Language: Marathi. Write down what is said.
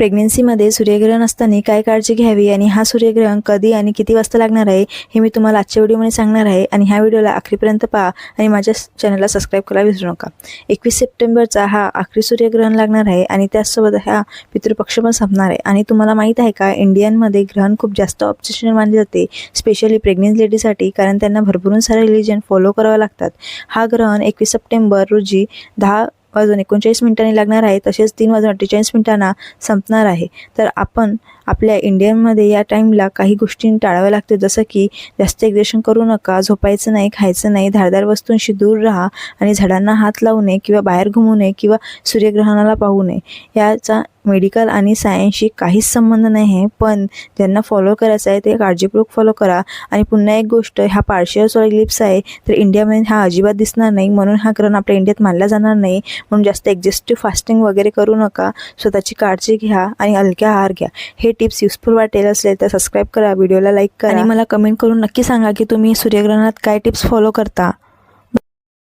प्रेग्नेन्सीमध्ये सूर्यग्रहण असताना काय काळजी घ्यावी आणि हा सूर्यग्रहण कधी आणि किती वाजता लागणार आहे हे मी तुम्हाला आजच्या व्हिडिओमध्ये सांगणार आहे. आणि ह्या व्हिडिओला आखरीपर्यंत पहा आणि माझ्या चॅनलला सबस्क्राईब करायला विसरू नका. एकवीस सप्टेंबरचा हा आखरी सूर्यग्रहण लागणार आहे आणि त्याचसोबत हा पितृपक्ष पण संपणार आहे. आणि तुम्हाला माहीत आहे का इंडियनमध्ये ग्रहण खूप जास्त ऑब्जेक्शन मानले जाते स्पेशली प्रेग्नेंट लेडीसाठी कारण त्यांना भरभरून सारे रिलिजन फॉलो करावं लागतात. हा ग्रहण एकवीस सप्टेंबर रोजी दहा वाजून एकोणचाळीस मिनिटांनी लागणार आहे तसेच तीन वाजून अठ्ठेचाळीस मिनिटांना संपणार आहे. तर आपण आपल्या इंडियनमध्ये या टाईमला काही गोष्टी टाळाव्या लागते जसं की जास्त एक्झेशन करू नका झोपायचं नाही खायचं नाही धारदार वस्तूंशी दूर राहा आणि झाडांना हात लावू नये किंवा बाहेर घुमू नये किंवा सूर्यग्रहणाला पाहू नये. याचा मेडिकल आणि सायन्सशी काहीच संबंध नाही आहे. पण ज्यांना फॉलो करायचं आहे ते काळजीपूर्वक फॉलो करा. आणि पुन्हा एक गोष्ट हा पार्शियल सोलर इलिप्स आहे तर इंडियामध्ये हा अजिबात दिसणार नाही. म्हणून हा ग्रहण आपल्या इंडियात मानला जाणार नाही. म्हणून जास्त एक्झिस्टिव्ह फास्टिंग वगैरे करू नका. स्वतःची काळजी घ्या आणि हलक्या आहार घ्या. हे टिप्स युजफुल वाटेल असले तर सबस्क्राईब करा व्हिडिओला लाईक करा. आणि मला कमेंट करून नक्की सांगा की तुम्ही सूर्यग्रहणात काय टिप्स फॉलो करता.